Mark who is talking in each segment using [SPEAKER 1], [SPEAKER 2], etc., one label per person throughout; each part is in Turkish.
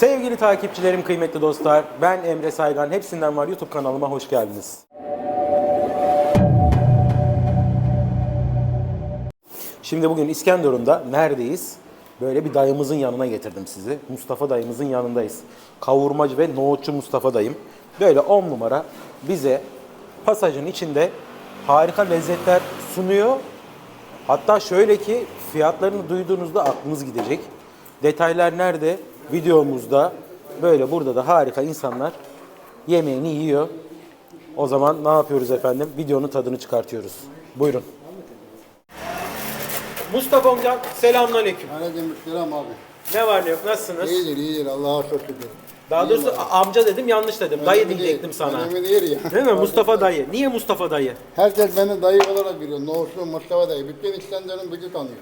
[SPEAKER 1] Sevgili takipçilerim, kıymetli dostlar, ben Emre Saygan. Hepsinden var YouTube kanalıma hoş geldiniz. Şimdi bugün İskenderun'da neredeyiz? Böyle bir dayımızın yanına getirdim sizi. Mustafa dayımızın yanındayız. Kavurmacı ve nohutçu Mustafa dayım. Böyle 10 numara bize pasajın içinde harika lezzetler sunuyor. Hatta şöyle ki fiyatlarını duyduğunuzda aklınız gidecek. Detaylar nerede? Videomuzda. Böyle burada da harika insanlar yemeğini yiyor. O zaman ne yapıyoruz efendim? Videonun tadını çıkartıyoruz. Buyurun. Mustafa amca selamünaleyküm.
[SPEAKER 2] Aleykümselam abi.
[SPEAKER 1] Ne var ne yok nasılsınız?
[SPEAKER 2] İyidir iyidir Allah'a çok şükür.
[SPEAKER 1] Daha doğrusu a- amca dedim yanlış dedim. Dayı
[SPEAKER 2] Önemli
[SPEAKER 1] diyecektim
[SPEAKER 2] değil,
[SPEAKER 1] sana.
[SPEAKER 2] Önemli değil ya.
[SPEAKER 1] Değil mi? Mustafa dayı. Niye Mustafa dayı?
[SPEAKER 2] Herkes beni dayı olarak biliyor. Nohutlu Mustafa dayı. Bütün İskenderun bizi tanıyor.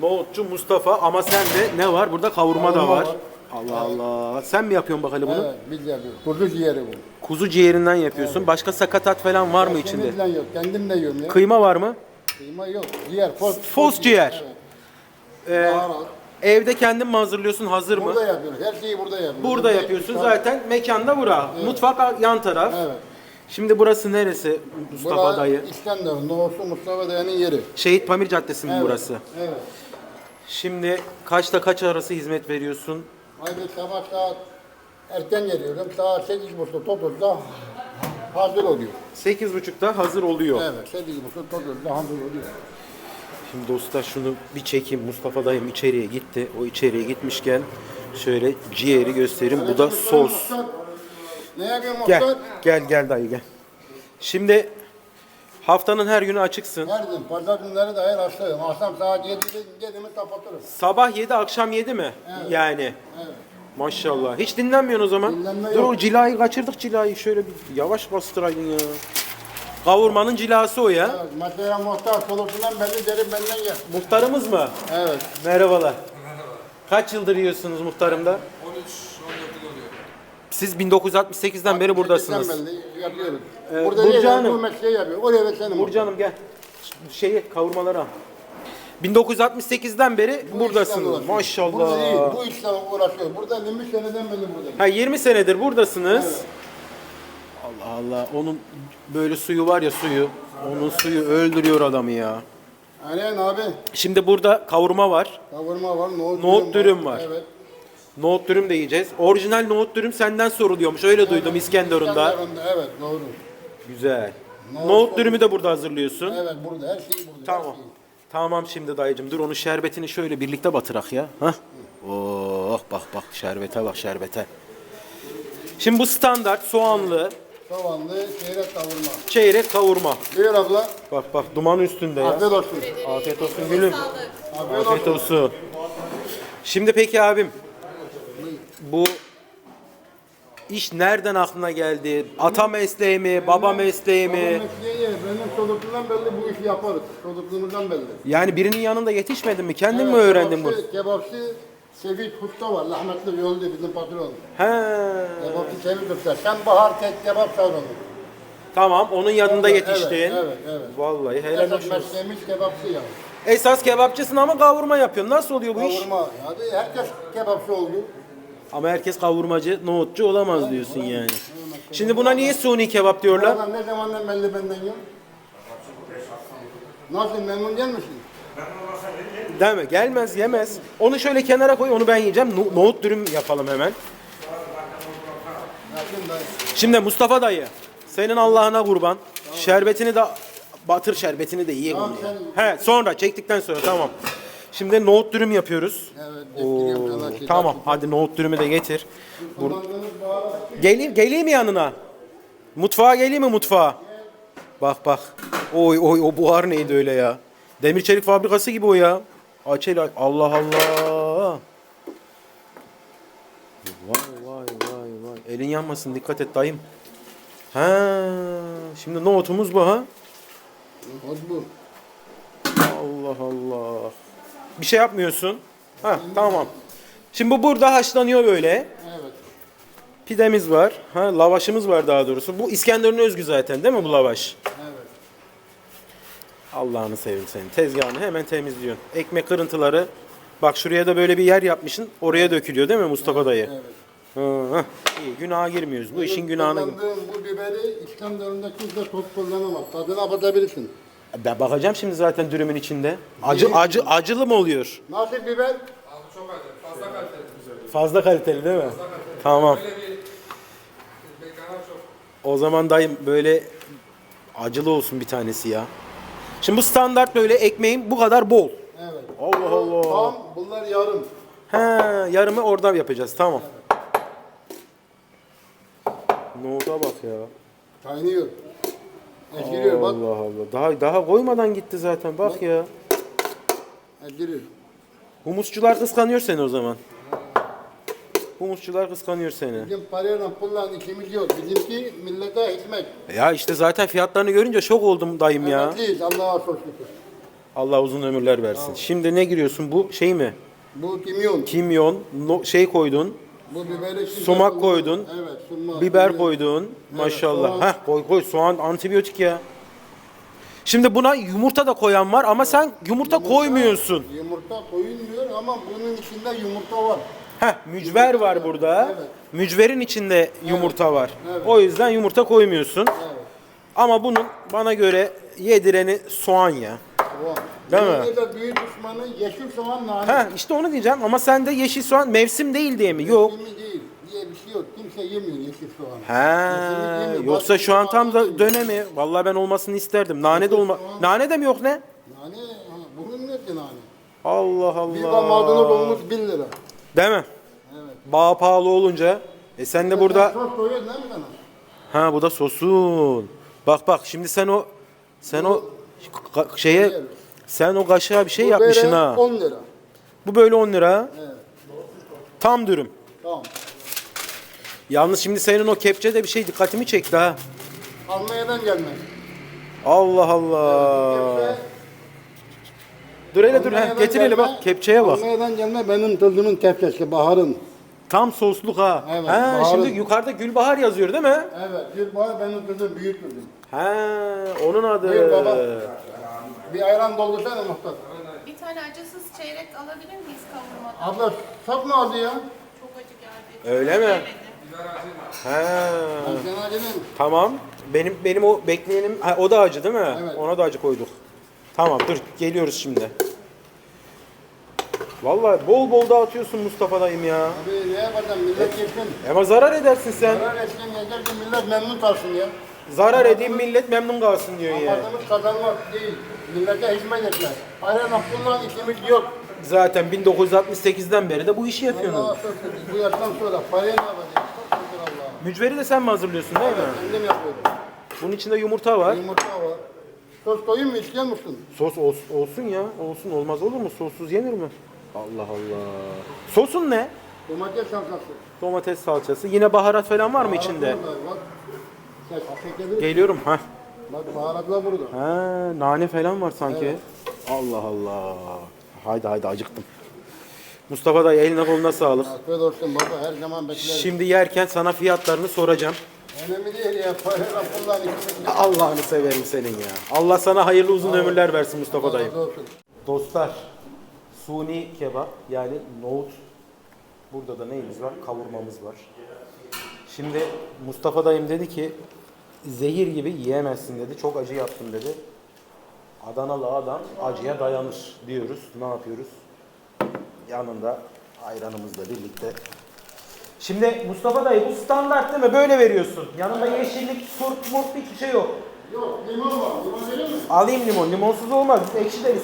[SPEAKER 1] Nohutçu Mustafa ama sende ne var? Burada kavurma, da
[SPEAKER 2] Kavurma
[SPEAKER 1] var.
[SPEAKER 2] var.
[SPEAKER 1] Allah Allah. Sen mi yapıyorsun bakalım bunu?
[SPEAKER 2] Evet biz yapıyoruz. Kuzu ciğeri bu.
[SPEAKER 1] Kuzu ciğerinden yapıyorsun. Başka sakatat falan var mı içinde?
[SPEAKER 2] Kendimden yok. Kendim de yiyorum ya.
[SPEAKER 1] Kıyma var mı?
[SPEAKER 2] Kıyma yok. Ciğer. Fos,
[SPEAKER 1] Fos ciğer.
[SPEAKER 2] Evet.
[SPEAKER 1] Ee,
[SPEAKER 2] Baharat.
[SPEAKER 1] evde kendin mi hazırlıyorsun? Hazır mı?
[SPEAKER 2] Burada yapıyoruz. Her şeyi burada yapıyoruz.
[SPEAKER 1] Burada yapıyorsun. Zaten mekanda bura. Mutfak yan taraf.
[SPEAKER 2] Evet.
[SPEAKER 1] Şimdi burası neresi Mustafa
[SPEAKER 2] Burası
[SPEAKER 1] dayı?
[SPEAKER 2] İskenderun. Nohutlu Mustafa dayının yeri.
[SPEAKER 1] Şehit Pamir Caddesi mi
[SPEAKER 2] Evet.
[SPEAKER 1] burası?
[SPEAKER 2] Evet.
[SPEAKER 1] Şimdi kaçta kaç arası hizmet veriyorsun?
[SPEAKER 2] Haydi sabah saat erken geliyorum. Saat 8.30 9'da hazır oluyor.
[SPEAKER 1] 8.30'da hazır oluyor.
[SPEAKER 2] Evet, 8.30 9'da hazır oluyor.
[SPEAKER 1] Şimdi dostlar şunu bir çekeyim. Mustafa dayım içeriye gitti. O içeriye gitmişken şöyle ciğeri göstereyim. Bu da sos.
[SPEAKER 2] Ne
[SPEAKER 1] Gel.
[SPEAKER 2] muhtar?
[SPEAKER 1] Gel gel dayı gel. Şimdi haftanın her günü açıksın.
[SPEAKER 2] Her gün pazar günleri dahil hastayım. Akşam saat 7'de yedimi kapatırım.
[SPEAKER 1] Sabah 7 akşam 7 mi? Yani.
[SPEAKER 2] Evet.
[SPEAKER 1] Maşallah. Hiç dinlenmiyorsun o zaman.
[SPEAKER 2] Dinlenme
[SPEAKER 1] Dur
[SPEAKER 2] yok.
[SPEAKER 1] cilayı kaçırdık cilayı. Şöyle bir yavaş bastıraydın ya. Kavurmanın cilası o ya.
[SPEAKER 2] Evet, Mesela muhtar solusundan belli derim benden gel.
[SPEAKER 1] Muhtarımız mı?
[SPEAKER 2] Evet.
[SPEAKER 1] Merhabalar. Kaç yıldır yiyorsunuz muhtarımda?
[SPEAKER 3] 13 14 yıl oluyor.
[SPEAKER 1] Siz 1968'den beri buradasınız.
[SPEAKER 2] Bizden belli yapıyoruz.
[SPEAKER 1] Ee,
[SPEAKER 2] Burada
[SPEAKER 1] Burcu Hanım.
[SPEAKER 2] bu mesleği. Oraya versene
[SPEAKER 1] Burcu Hanım gel. Şeyi kavurmaları al. 1968'den beri
[SPEAKER 2] Bu işle
[SPEAKER 1] buradasınız.
[SPEAKER 2] uğraşıyor. Burada değil,
[SPEAKER 1] Maşallah.
[SPEAKER 2] bu işle uğraşıyor. Burada 20 seneden beri buradayım.
[SPEAKER 1] Ha 20 senedir buradasınız. Allah Allah. Onun böyle suyu var ya suyu. Onun suyu öldürüyor adamı ya.
[SPEAKER 2] Aynen abi.
[SPEAKER 1] Şimdi burada kavurma var.
[SPEAKER 2] Kavurma var, nohut,
[SPEAKER 1] Nohut dürüm var.
[SPEAKER 2] Evet.
[SPEAKER 1] Nohut dürüm de yiyeceğiz. Orijinal nohut dürüm senden soruluyormuş. Öyle duydum İskenderun'da.
[SPEAKER 2] İskenderun'da, Evet, doğru.
[SPEAKER 1] Güzel.
[SPEAKER 2] Nohut
[SPEAKER 1] Nohut dürümü de burada hazırlıyorsun.
[SPEAKER 2] Evet, burada. Her şey burada.
[SPEAKER 1] Tamam.
[SPEAKER 2] Şey.
[SPEAKER 1] Tamam şimdi dayıcım. Dur onun şerbetini şöyle birlikte batırak ya. Hah. Oh bak bak şerbete bak şerbete. Şimdi bu standart soğanlı
[SPEAKER 2] Soğanlı, çeyrek kavurma.
[SPEAKER 1] çeyrek kavurma.
[SPEAKER 2] Buyur abla.
[SPEAKER 1] Bak bak duman üstünde ya.
[SPEAKER 2] Afiyet olsun.
[SPEAKER 1] Afiyet olsun gülüm.
[SPEAKER 2] Afiyet olsun.
[SPEAKER 1] Şimdi peki abim bu iş nereden aklına geldi? Ata mesleği mi, baba mesleği mi?
[SPEAKER 2] mesleği benim çocukluğumdan belli bu işi yaparız. Çocukluğumuzdan belli.
[SPEAKER 1] Yani birinin yanında yetişmedin mi? Kendin mi öğrendin bunu?
[SPEAKER 2] kebapçı, Kebapçı Sevit Usta var. Rahmetli öldü bizim patron.
[SPEAKER 1] He.
[SPEAKER 2] Kebapçı Sevit Usta. Sen bahar tek kebap savrulun.
[SPEAKER 1] Tamam onun yanında
[SPEAKER 2] Evet,
[SPEAKER 1] yetiştin.
[SPEAKER 2] evet, evet.
[SPEAKER 1] Vallahi helal
[SPEAKER 2] Esas
[SPEAKER 1] olsun.
[SPEAKER 2] mesleğimiz kebapçı ya.
[SPEAKER 1] Esas kebapçısın ama kavurma yapıyorsun. Nasıl oluyor bu iş?
[SPEAKER 2] Kavurma. Hadi herkes kebapçı oldu.
[SPEAKER 1] Ama herkes kavurmacı, nohutçu olamaz diyorsun yani. Şimdi buna niye suni kebap diyorlar?
[SPEAKER 2] Ne zamandan belli benden yok? Nasıl memnun değil misin?
[SPEAKER 1] Değil mi? Gelmez, yemez. Onu şöyle kenara koy, onu ben yiyeceğim. No- nohut dürüm yapalım hemen.
[SPEAKER 2] Yapayım.
[SPEAKER 1] Şimdi Mustafa dayı, senin Allah'ına kurban. Şerbetini de batır şerbetini de yiyelim.
[SPEAKER 2] Tamam,
[SPEAKER 1] ya. He, sonra çektikten sonra tamam. Şimdi nohut dürüm yapıyoruz.
[SPEAKER 2] Evet.
[SPEAKER 1] Oo, tamam, hadi nohut dürümü de getir.
[SPEAKER 2] Baharat
[SPEAKER 1] Geleyim, geleyim mi yanına? Mutfağa geleyim mi mutfağa? Bak bak. Oy oy o buhar neydi öyle ya? Demir çelik fabrikası gibi o ya. Aç el aç. Allah Allah. Vay vay vay vay. Elin yanmasın dikkat et dayım. Ha, şimdi nohutumuz bu ha.
[SPEAKER 2] Nohut bu.
[SPEAKER 1] Allah Allah. Bir şey yapmıyorsun. Ha tamam. Şimdi bu burada haşlanıyor böyle.
[SPEAKER 2] Evet.
[SPEAKER 1] Pidemiz var. Ha lavaşımız var daha doğrusu. Bu İskenderun özgü zaten değil mi bu lavaş?
[SPEAKER 2] Evet.
[SPEAKER 1] Allah'ını seveyim senin. Tezgahını hemen temizliyorsun. Ekmek kırıntıları. Bak şuraya da böyle bir yer yapmışsın. Oraya dökülüyor değil mi Mustafa dayı?
[SPEAKER 2] Evet.
[SPEAKER 1] Hı, hı. İyi günaha girmiyoruz. Bu işin
[SPEAKER 2] Kullandığım bu biberi İskenderun'da kimse toz kullanamaz. Tadına bakabilirsin.
[SPEAKER 1] Ben bakacağım şimdi zaten dürümün içinde. Acı acı acılı mı oluyor?
[SPEAKER 2] Nasıl biber?
[SPEAKER 3] Abi çok acı. Fazla kaliteli güzel.
[SPEAKER 1] Fazla kaliteli değil mi? Tamam.
[SPEAKER 3] Böyle bir bekana çok.
[SPEAKER 1] O zaman dayım böyle acılı olsun bir tanesi ya. Şimdi bu standart böyle ekmeğin bu kadar bol.
[SPEAKER 2] Evet.
[SPEAKER 1] Allah Allah.
[SPEAKER 2] Tam bunlar yarım.
[SPEAKER 1] He, yarımı oradan yapacağız. Tamam. Nohuta bak ya.
[SPEAKER 2] Kaynıyor. Ezgiriyor bak.
[SPEAKER 1] Allah Allah. Daha daha koymadan gitti zaten. Bak ya.
[SPEAKER 2] Ezgiriyor.
[SPEAKER 1] Humusçular kıskanıyor seni o zaman. Humusçular kıskanıyor seni.
[SPEAKER 2] Bizim parayla pulla işimiz yok. Bizimki millete hizmet.
[SPEAKER 1] Ya işte zaten fiyatlarını görünce şok oldum dayım ya.
[SPEAKER 2] Emekliyiz Allah'a çok şükür.
[SPEAKER 1] Allah uzun ömürler versin. Şimdi ne giriyorsun? Bu şey mi?
[SPEAKER 2] Bu kimyon.
[SPEAKER 1] Kimyon, no- şey koydun,
[SPEAKER 2] Bu biberi
[SPEAKER 1] Sumak koydun.
[SPEAKER 2] Evet sumak.
[SPEAKER 1] biber koydun. Maşallah.
[SPEAKER 2] soğan.
[SPEAKER 1] Heh, koy koy soğan antibiyotik ya. Şimdi buna yumurta da koyan var ama sen yumurta koymuyorsun.
[SPEAKER 2] Yumurta koyulmuyor ama bunun içinde yumurta var.
[SPEAKER 1] Heh, mücver var burada.
[SPEAKER 2] Evet.
[SPEAKER 1] Mücverin içinde yumurta var.
[SPEAKER 2] Evet.
[SPEAKER 1] O yüzden yumurta koymuyorsun.
[SPEAKER 2] Evet.
[SPEAKER 1] Ama bunun bana göre yedireni soğan ya.
[SPEAKER 2] Soğan.
[SPEAKER 1] Değil mi?
[SPEAKER 2] Benim de büyük düşmanı yeşil soğan nane.
[SPEAKER 1] Ha işte onu diyeceğim ama sende yeşil soğan mevsim değil diye mi? Yok.
[SPEAKER 2] Yeşilli değil diye bir şey yok. Kimse yemiyor yeşil soğan.
[SPEAKER 1] Ha,
[SPEAKER 2] Yeşillik yemiyor.
[SPEAKER 1] yoksa
[SPEAKER 2] Başka
[SPEAKER 1] şu an tam
[SPEAKER 2] soğan
[SPEAKER 1] da
[SPEAKER 2] yemiyor.
[SPEAKER 1] dönemi. Vallahi ben olmasını isterdim. Nane de olma. Nane de mi yok ne?
[SPEAKER 2] Nane, ha, bugün ne ki nane?
[SPEAKER 1] Allah
[SPEAKER 2] Bir
[SPEAKER 1] Allah.
[SPEAKER 2] maydanoz olmuş 1 lira.
[SPEAKER 1] Değil mi?
[SPEAKER 2] Evet.
[SPEAKER 1] Bağ pahalı olunca. E sen de burada
[SPEAKER 2] Sos koyuyorsun değil mi sana?
[SPEAKER 1] ha bu da sosun. Bak bak şimdi sen o sen o ka- şeye sen o kaşığa bir şey
[SPEAKER 2] Bu
[SPEAKER 1] yapmışsın
[SPEAKER 2] bere
[SPEAKER 1] ha.
[SPEAKER 2] 10 lira.
[SPEAKER 1] Bu böyle 10 lira.
[SPEAKER 2] Evet.
[SPEAKER 1] Tam dürüm.
[SPEAKER 2] Tamam.
[SPEAKER 1] Yalnız şimdi senin o kepçe de bir şey dikkatimi çekti ha.
[SPEAKER 2] Almanya'dan gelmez.
[SPEAKER 1] Allah Allah.
[SPEAKER 2] Kepçe,
[SPEAKER 1] Dur hele dur.
[SPEAKER 2] Almanya'dan
[SPEAKER 1] Heh, getir hele
[SPEAKER 2] gelme,
[SPEAKER 1] bak kepçeye bak.
[SPEAKER 2] Almanya'dan gelme benim tuzlumun kepçesi Bahar'ın.
[SPEAKER 1] Tam sosluk ha.
[SPEAKER 2] Evet,
[SPEAKER 1] ha
[SPEAKER 2] baharın-
[SPEAKER 1] şimdi yukarıda Gülbahar yazıyor değil mi?
[SPEAKER 2] Evet. Bir Bahar benim tuzum büyük tuzum.
[SPEAKER 1] Ha onun adı.
[SPEAKER 2] Buyur baba. Bir ayran doldursana muhtar.
[SPEAKER 4] Bir tane acısız çeyrek alabilir miyiz kavurmadan?
[SPEAKER 2] Abla çok mu aldı ya?
[SPEAKER 4] Çok acı geldi.
[SPEAKER 1] Öyle mi?
[SPEAKER 4] Yemedim.
[SPEAKER 1] Ha.
[SPEAKER 2] Ben sana dedim.
[SPEAKER 1] Tamam. Benim benim o bekleyenim ha, o da acı değil mi?
[SPEAKER 2] Evet.
[SPEAKER 1] Ona da acı koyduk. Tamam dur geliyoruz şimdi. Vallahi bol bol dağıtıyorsun Mustafa dayım ya.
[SPEAKER 2] Abi ne yapacağım millet yesin.
[SPEAKER 1] Ama zarar edersin sen.
[SPEAKER 2] Zarar etsin yeter ki millet memnun kalsın ya.
[SPEAKER 1] Zarar edeyim millet memnun kalsın diyorsun ya.
[SPEAKER 2] Amacımız kazanmak değil. Millete hizmet etmek. Ayran aklından işimiz yok.
[SPEAKER 1] Zaten 1968'den beri de bu işi yapıyorsun.
[SPEAKER 2] Allah'a şükür. Bu yaştan sonra parayı ne yapacağız? Çok şükür Allah'a.
[SPEAKER 1] Mücveri de sen mi hazırlıyorsun değil mi?
[SPEAKER 2] Kendim yapıyorum.
[SPEAKER 1] Bunun içinde yumurta var.
[SPEAKER 2] Yumurta var. Sos koyayım mı istiyor musun?
[SPEAKER 1] Sos olsun, olsun ya. Olsun olmaz olur mu? Sossuz yenir mi? Allah Allah. Sosun ne?
[SPEAKER 2] Domates salçası.
[SPEAKER 1] Domates salçası. Yine baharat falan var mı içinde?
[SPEAKER 2] Var.
[SPEAKER 1] Geliyorum. ha.
[SPEAKER 2] Bak baharatlar burada.
[SPEAKER 1] Ha, nane falan var sanki. Allah Allah. Haydi haydi acıktım. Mustafa dayı eline koluna sağlık.
[SPEAKER 2] Afiyet olsun baba her zaman bekleriz.
[SPEAKER 1] Şimdi yerken sana fiyatlarını soracağım.
[SPEAKER 2] Önemli değil ya. Parayla.
[SPEAKER 1] Allah'ını severim senin ya. Allah sana hayırlı uzun ömürler versin Mustafa dayı. Dostlar, suni kebap yani nohut. Burada da neyimiz var? Kavurmamız var. Şimdi Mustafa dayım dedi ki zehir gibi yiyemezsin dedi. Çok acı yaptım dedi. Adanalı adam acıya dayanır diyoruz. Ne yapıyoruz? Yanında ayranımızla birlikte. Şimdi Mustafa dayı bu standart değil mi? Böyle veriyorsun. Yanında yeşillik, turp, murt hiçbir şey yok.
[SPEAKER 2] Yok limon var. Limon verir misin?
[SPEAKER 1] Alayım limon. Limonsuz olmaz. Biz ekşi ilk.
[SPEAKER 2] Ya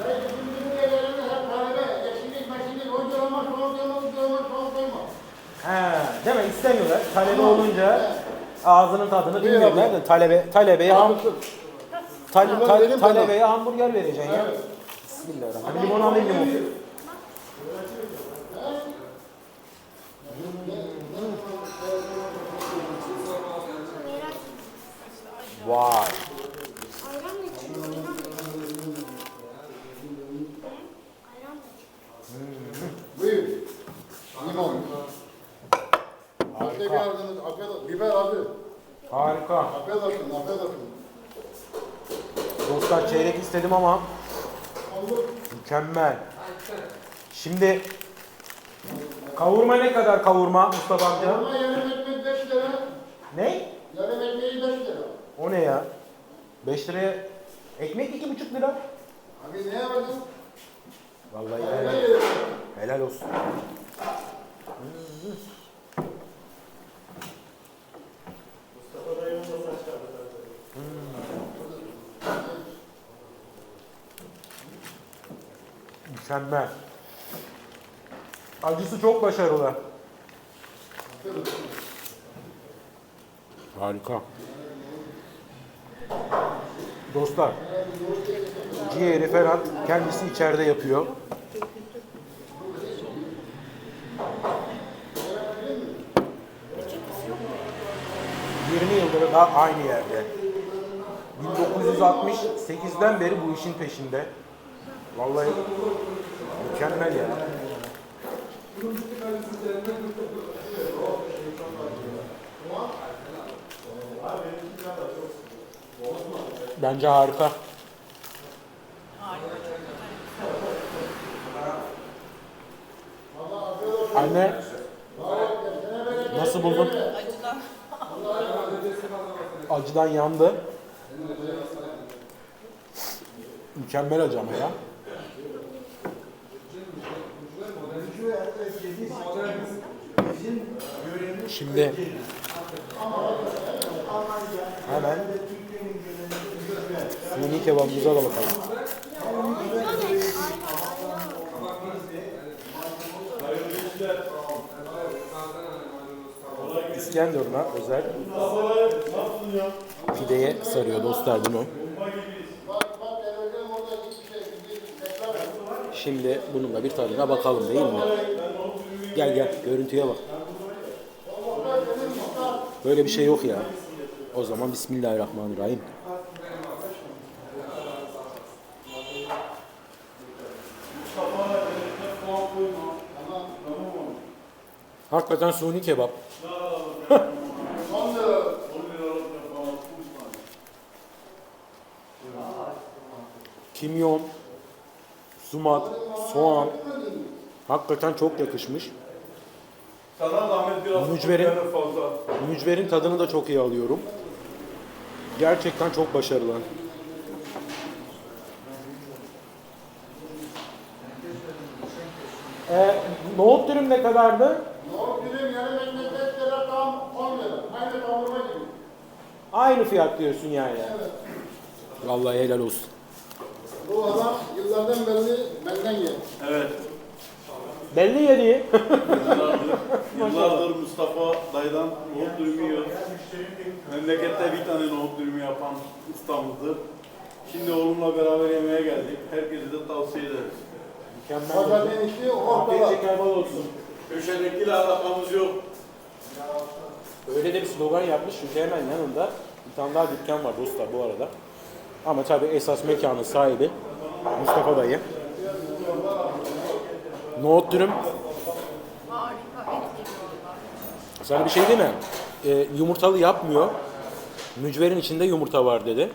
[SPEAKER 2] bizim gelene hep talebe. Yeşillik meşillik. Onca olmaz, soğuk olmaz, onca olmaz, soğuk olmaz.
[SPEAKER 1] He, değil mi? İstemiyorlar. Talebe olunca ağzının tadını
[SPEAKER 2] Buyur
[SPEAKER 1] bilmiyorlar
[SPEAKER 2] abi.
[SPEAKER 1] da talebe talebeye ham,
[SPEAKER 2] Haklısın.
[SPEAKER 1] tal, talebeye hamburger vereceksin ya. Bismillahirrahmanirrahim. Limon alayım limon. Vay.
[SPEAKER 2] Buyur. Limon. Afiyet geldiniz. Afiyet olsun. Biber adı.
[SPEAKER 1] Harika.
[SPEAKER 2] Afiyet olsun. Afiyet olsun.
[SPEAKER 1] Dostlar çeyrek istedim ama mükemmel. Şimdi Kavurma ne kadar kavurma Mustafa amca?
[SPEAKER 2] Ama yarım ekmek 5 lira.
[SPEAKER 1] Ne?
[SPEAKER 2] Yarım ekmeği 5 lira.
[SPEAKER 1] O ne ya? 5 liraya ekmek 2,5 lira.
[SPEAKER 2] Abi ne yapacağız?
[SPEAKER 1] Vallahi helal, helal olsun. Mükemmel. Acısı çok başarılı. Harika. Dostlar, ciğeri Ferhat kendisi içeride yapıyor. ...20 yıldır da aynı yerde. 1968'den beri bu işin peşinde. Vallahi mükemmel ya. Bence harika. Anne nasıl buldun?
[SPEAKER 4] Acıdan.
[SPEAKER 1] Yandı. Mükemmel acı ama ya. Şimdi hemen suni kebabımıza da bakalım. İskenderun'a özel pideye sarıyor dostlar bunu. Şimdi bununla bir tadına bakalım değil mi? Gel gel görüntüye bak. Böyle bir şey yok ya. O zaman Bismillahirrahmanirrahim. Hakikaten suni kebap. Kimyon, sumak, soğan. Hakikaten çok yakışmış.
[SPEAKER 5] Sana zahmet biraz
[SPEAKER 1] Mücverin-
[SPEAKER 5] fazla.
[SPEAKER 1] Mücverin tadını da çok iyi alıyorum. Gerçekten çok başarılı. Ee, nohut dürüm ne kadardı?
[SPEAKER 2] Nohut dürüm yarım ekmek 5 lira tam 10 lira. Aynı kavurma gibi.
[SPEAKER 1] Aynı fiyat diyorsun yani. Vallahi helal olsun.
[SPEAKER 2] Bu adam yıllardan beri benden yer.
[SPEAKER 5] Evet.
[SPEAKER 1] Belli yedi.
[SPEAKER 5] Yıllardır, yıllardır Mustafa dayıdan nohut dürümü yiyor. Memlekette bir tane nohut dürümü yapan ustamızdır. Şimdi oğlumla beraber yemeğe geldik. Herkese de tavsiye ederiz.
[SPEAKER 1] Mükemmel.
[SPEAKER 2] Pazartesi işi ortada.
[SPEAKER 1] Afiyet şeker bal olsun.
[SPEAKER 5] Köşedekiyle alakamız yok.
[SPEAKER 1] Öyle de bir slogan yapmış çünkü hemen yanında bir tane daha dükkan var dostlar bu arada. Ama tabii esas mekanın sahibi Mustafa dayı. Nohut dürüm. Sana bir şey değil mi? Ee, yumurtalı yapmıyor. Mücverin içinde yumurta var dedi.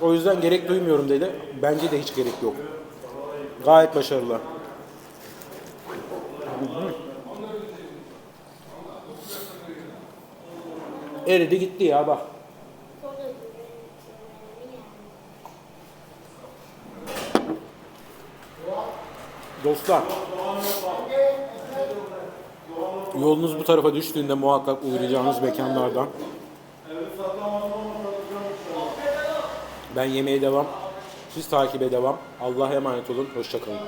[SPEAKER 1] O yüzden gerek duymuyorum dedi. Bence de hiç gerek yok. Gayet başarılı. Eridi gitti ya bak. Dostlar. Yolunuz bu tarafa düştüğünde muhakkak uğrayacağınız mekanlardan. Ben yemeğe devam. Siz takibe devam. Allah'a emanet olun. Hoşçakalın.